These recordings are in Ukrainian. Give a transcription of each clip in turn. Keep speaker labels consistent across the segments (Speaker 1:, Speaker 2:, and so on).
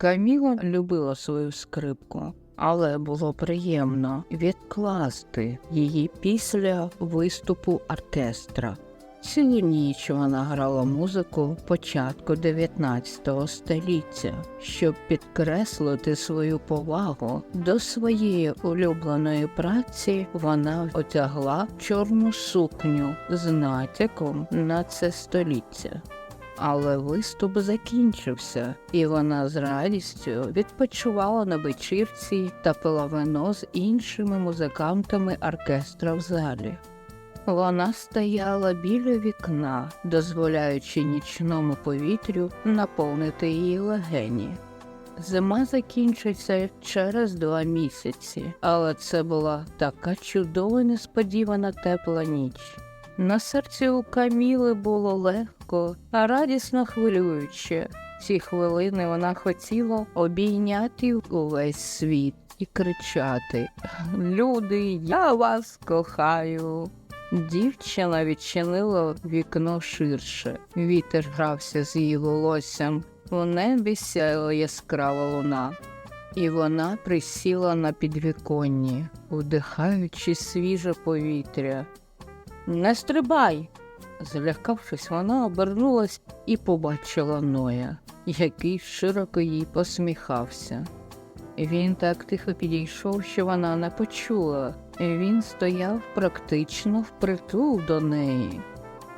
Speaker 1: Каміла любила свою скрипку, але було приємно відкласти її після виступу оркестра. Цілу ніч вона грала музику початку 19 століття, щоб підкреслити свою повагу до своєї улюбленої праці. Вона одягла чорну сукню з натяком на це століття. Але виступ закінчився, і вона з радістю відпочивала на вечірці та пила вино з іншими музикантами оркестра в залі. Вона стояла біля вікна, дозволяючи нічному повітрю наповнити її легені. Зима закінчиться через два місяці, але це була така чудова несподівана тепла ніч. На серці у Каміли було легко, а радісно хвилююче. Ці хвилини вона хотіла обійняти увесь світ і кричати: Люди, я вас кохаю. Дівчина відчинила вікно ширше. Вітер грався з її волоссям. У небі сяяла яскрава луна, і вона присіла на підвіконні, вдихаючи свіже повітря. Не стрибай. Злякавшись, вона обернулась і побачила Ноя, який широко їй посміхався. Він так тихо підійшов, що вона не почула. Він стояв практично впритул до неї.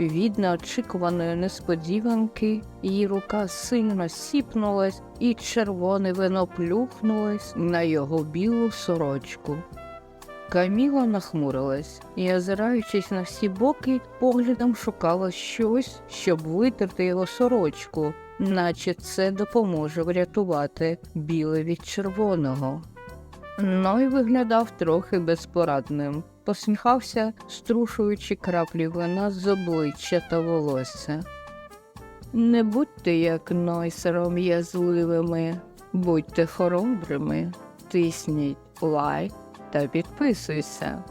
Speaker 1: Від неочікуваної несподіванки її рука сильно сіпнулась, і червоне вино плюхнулось на його білу сорочку. Каміла нахмурилась і, озираючись на всі боки, поглядом шукала щось, щоб витерти його сорочку, наче це допоможе врятувати біле від червоного. Ной виглядав трохи безпорадним, посміхався, струшуючи краплі вина з обличчя та волосся. Не будьте як Ной сором'язливими, будьте хоробрими, тисніть лайк та підписуйся.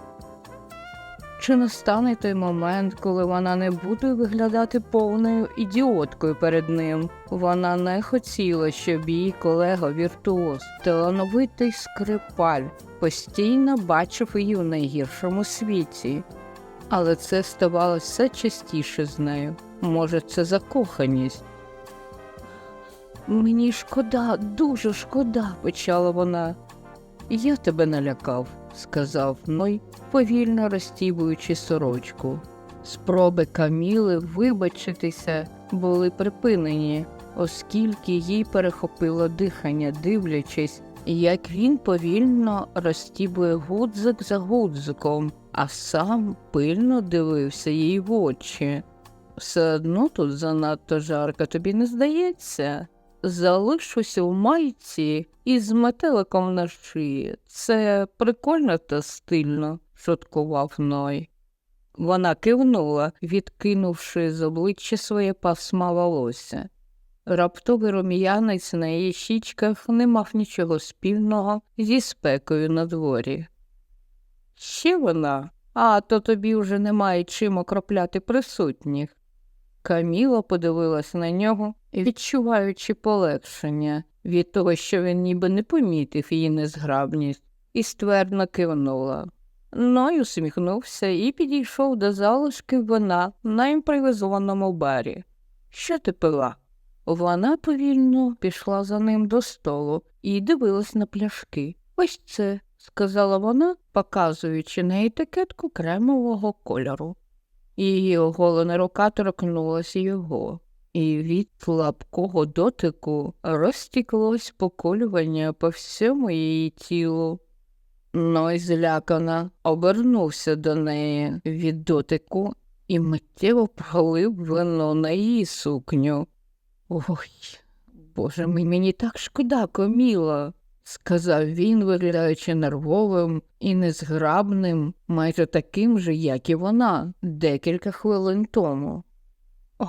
Speaker 1: Чи настане той момент, коли вона не буде виглядати повною ідіоткою перед ним? Вона не хотіла, щоб її колега віртуоз, талановитий скрипаль, постійно бачив її в найгіршому світі. Але це ставалося все частіше з нею. Може, це закоханість. Мені шкода, дуже шкода, почала вона. Я тебе налякав, сказав Ной, повільно розтібуючи сорочку. Спроби Каміли вибачитися були припинені, оскільки їй перехопило дихання, дивлячись, як він повільно розтібує гудзик за гудзиком, а сам пильно дивився їй в очі. Все одно тут занадто жарко, тобі не здається? Залишуся в майці із метеликом на шиї. Це прикольно та стильно, шуткував Ной. Вона кивнула, відкинувши з обличчя своє пасма волосся. Раптовий рум'янець на її щічках не мав нічого спільного зі спекою на дворі. Ще вона, а то тобі вже немає чим окропляти присутніх. Каміла подивилась на нього, відчуваючи полегшення від того, що він ніби не помітив її незграбність, і ствердно кивнула. Ной усміхнувся і підійшов до залишки вина на імпровізованому барі. Що ти пила? Вона повільно пішла за ним до столу і дивилась на пляшки. Ось це, сказала вона, показуючи на етикетку кремового кольору. Її оголена рука торкнулася його, і від слабкого дотику розтіклось поколювання по всьому її тілу. Ной злякана обернувся до неї від дотику і миттєво пролив вино на її сукню. Ой, боже мій, мені так шкода, коміла, сказав він, виглядаючи нервовим і незграбним, майже таким же, як і вона, декілька хвилин тому. О,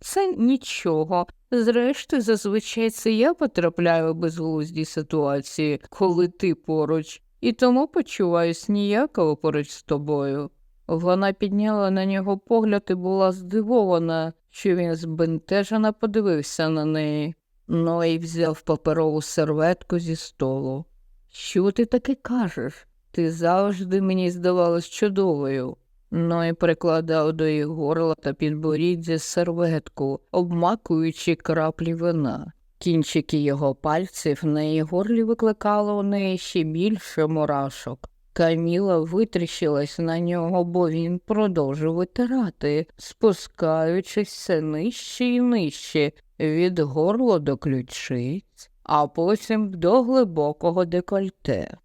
Speaker 1: це нічого. Зрештою, зазвичай це я потрапляю в безглузді ситуації, коли ти поруч, і тому почуваюсь ніяково поруч з тобою. Вона підняла на нього погляд і була здивована, що він збентежено подивився на неї. Ной взяв паперову серветку зі столу. Що ти таке кажеш? Ти завжди мені здавалась чудовою. Ной прикладав до її горла та підборіддя серветку, обмакуючи краплі вина. Кінчики його пальців на її горлі викликали у неї ще більше мурашок. Каміла витріщилась на нього, бо він продовжив витирати, спускаючись все нижче і нижче, від горла до ключиць, а потім до глибокого декольте.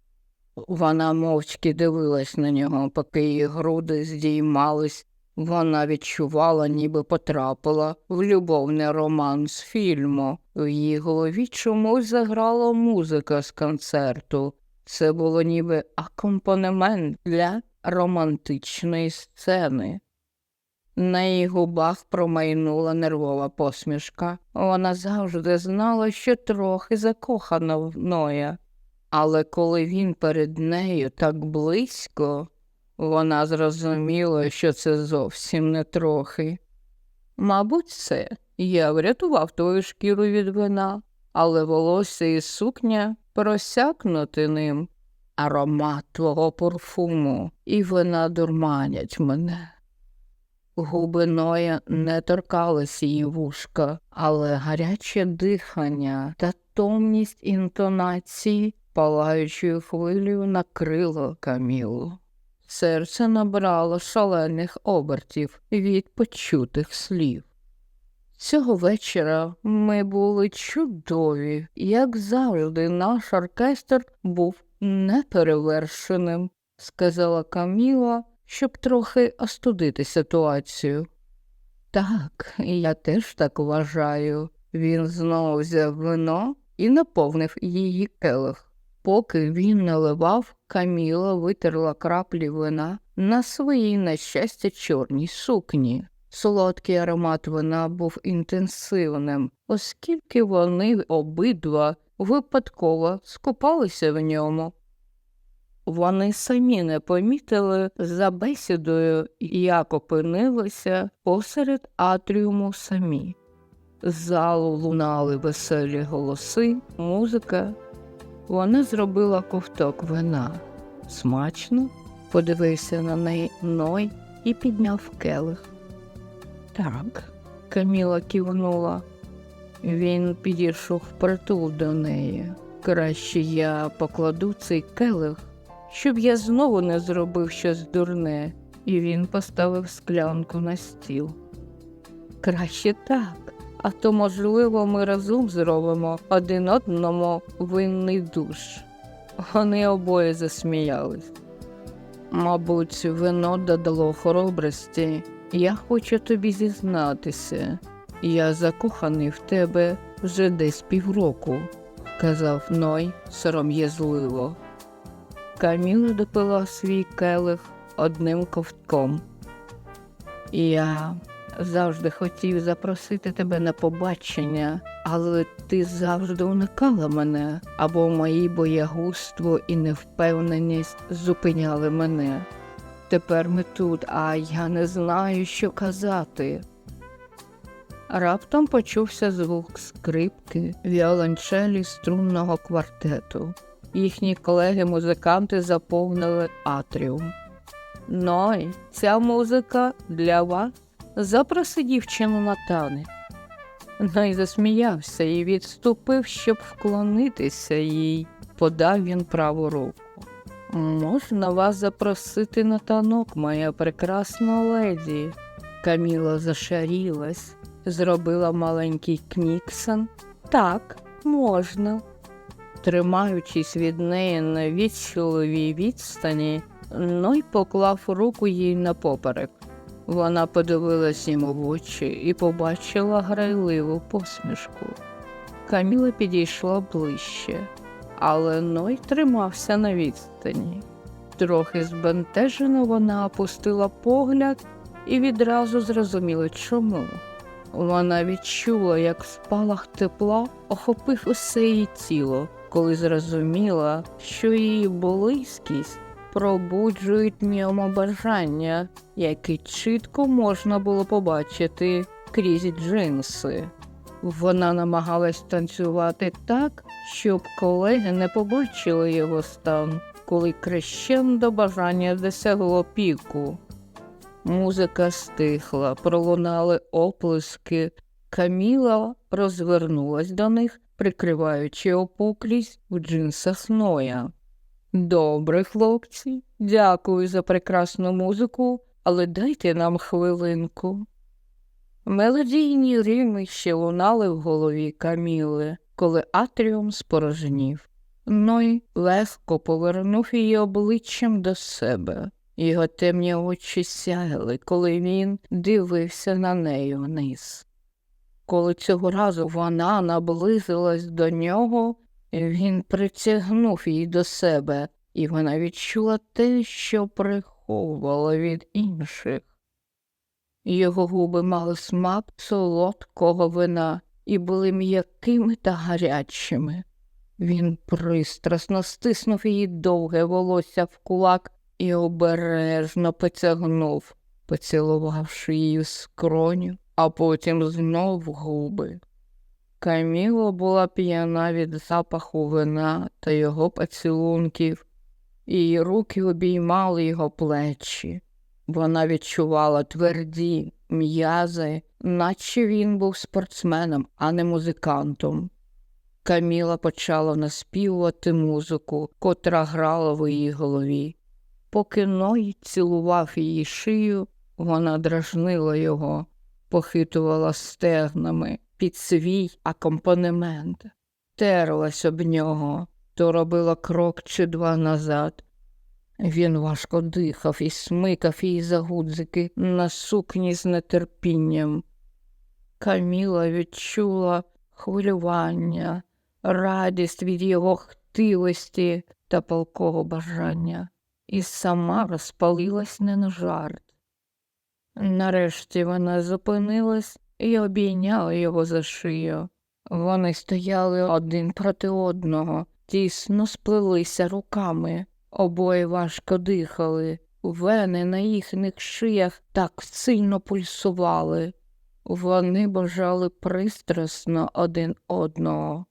Speaker 1: Вона мовчки дивилась на нього, поки її груди здіймались. Вона відчувала, ніби потрапила в любовний роман з фільму. В її голові чомусь заграла музика з концерту. Це було ніби акомпанемент для романтичної сцени. На її губах промайнула нервова посмішка. Вона завжди знала, що трохи закохана в Ноя. Але коли він перед нею так близько, вона зрозуміла, що це зовсім не трохи. Мабуть, це я врятував твою шкіру від вина, але волосся і сукня просякнути ним. Аромат твого парфуму і вина дурманять мене. Губи Ноя не торкались її вушка, але гаряче дихання та томність інтонації палаючою хвилею накрило Камілу. Серце набрало шалених обертів від почутих слів. Цього вечора ми були чудові, як завжди, наш оркестр був неперевершеним, сказала Каміла, щоб трохи остудити ситуацію. Так, я теж так вважаю. Він знову взяв вино і наповнив її келих. Поки він наливав, Каміла витерла краплі вина на своїй, на щастя, чорній сукні. Солодкий аромат вина був інтенсивним, оскільки вони обидва випадково скупалися в ньому. Вони самі не помітили за бесідою, як опинилися посеред атріуму самі. З залу лунали веселі голоси, музика. Вона зробила ковток вина. Смачно подивився на неї Ной і підняв келих. Так, Каміла кивнула. Він підійшов впритул до неї. Краще я покладу цей келих, щоб я знову не зробив щось дурне, і він поставив склянку на стіл. Краще так, а то, можливо, ми разом зробимо один одному винний душ. Вони обоє засміялись. Мабуть, вино додало хоробрості. Я хочу тобі зізнатися. Я закоханий в тебе вже десь півроку, казав Ной сором'язливо. Каміла допила свій келих одним ковтком. Я завжди хотів запросити тебе на побачення, але ти завжди уникала мене, або мої боягузтво і невпевненість зупиняли мене. Тепер ми тут, а я не знаю, що казати. Раптом почувся звук скрипки віолончелі струнного квартету. Їхні колеги-музиканти заповнили атріум. Ной, ця музика для вас. Запроси дівчину на танець. Ной засміявся і відступив, щоб вклонитися їй, подав він праву руку. Можна вас запросити на танок, моя прекрасна леді. Каміла зашарілась, зробила маленький кніксон. Так, можна. Тримаючись від неї на відчоловій відстані, Ной поклав руку їй на поперек. Вона подивилась йому в очі і побачила грайливу посмішку. Каміла підійшла ближче, але Ной тримався на відстані. Трохи збентежено вона опустила погляд і відразу зрозуміла, чому. Вона відчула, як спалах тепла охопив усе її тіло, коли зрозуміла, що її близькість пробуджують ньому бажання, яке чітко можна було побачити крізь джинси. Вона намагалась танцювати так, щоб колеги не побачили його стан, коли крещендо бажання досягло піку. Музика стихла, пролунали оплески. Каміла розвернулась до них, прикриваючи опуклість в джинсах Ноя. Добре, хлопці, дякую за прекрасну музику, але дайте нам хвилинку. Мелодійні рими ще лунали в голові Каміли, коли Атріум спорожнів. Ной легко повернув її обличчям до себе. Його темні очі сяяли, коли він дивився на неї вниз. Коли цього разу вона наблизилась до нього, він притягнув її до себе, і вона відчула те, що приховувала від інших. Його губи мали смак солодкого вина і були м'якими та гарячими. Він пристрасно стиснув її довге волосся в кулак і обережно потягнув, поцілувавши її скроню, а потім знов губи. Каміла була п'яна від запаху вина та його поцілунків, її руки обіймали його плечі. Вона відчувала тверді м'язи, наче він був спортсменом, а не музикантом. Каміла почала наспівувати музику, котра грала в її голові. Поки Ной цілував її шию, вона дражнила його, похитувала стегнами під свій акомпанемент, терлась об нього, то робила крок чи два назад. Він важко дихав і смикав її за гудзики на сукні з нетерпінням. Каміла відчула хвилювання, радість від його хтивості та палкого бажання, і сама розпалилась не на жарт. Нарешті вона зупинилась і обійняла його за шию. Вони стояли один проти одного, тісно сплелися руками. Обоє важко дихали, вени на їхніх шиях так сильно пульсували. Вони бажали пристрасно один одного.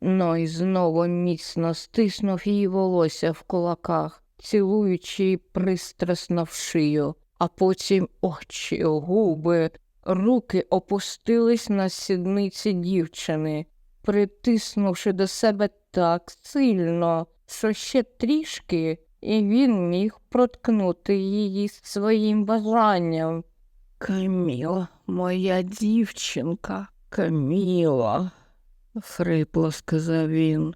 Speaker 1: Ной знову міцно стиснув її волосся в кулаках, цілуючи пристрасно в шию, а потім очі, губи, руки опустились на сідниці дівчини, притиснувши до себе так сильно, що ще трішки, і він міг проткнути її своїм бажанням. Каміла, моя дівчинка, Каміла, хрипло сказав він.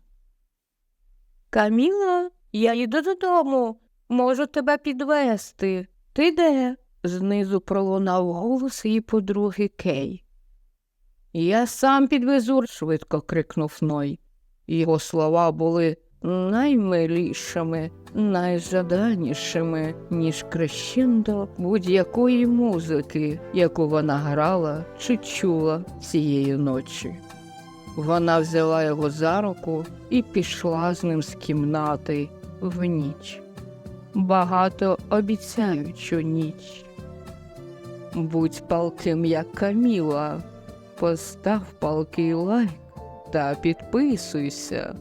Speaker 1: Каміла, я йду додому, можу тебе підвести. Ти де? Знизу пролунав голос її подруги Кей. Я сам підвезу, швидко крикнув Ной. Його слова були наймилішими, найжаданішими, ніж крещендо будь-якої музики, яку вона грала чи чула цієї ночі. Вона взяла його за руку і пішла з ним з кімнати в ніч. Багато обіцяючу ніч. Будь палким, як Каміла, постав палкий лайк та підписуйся.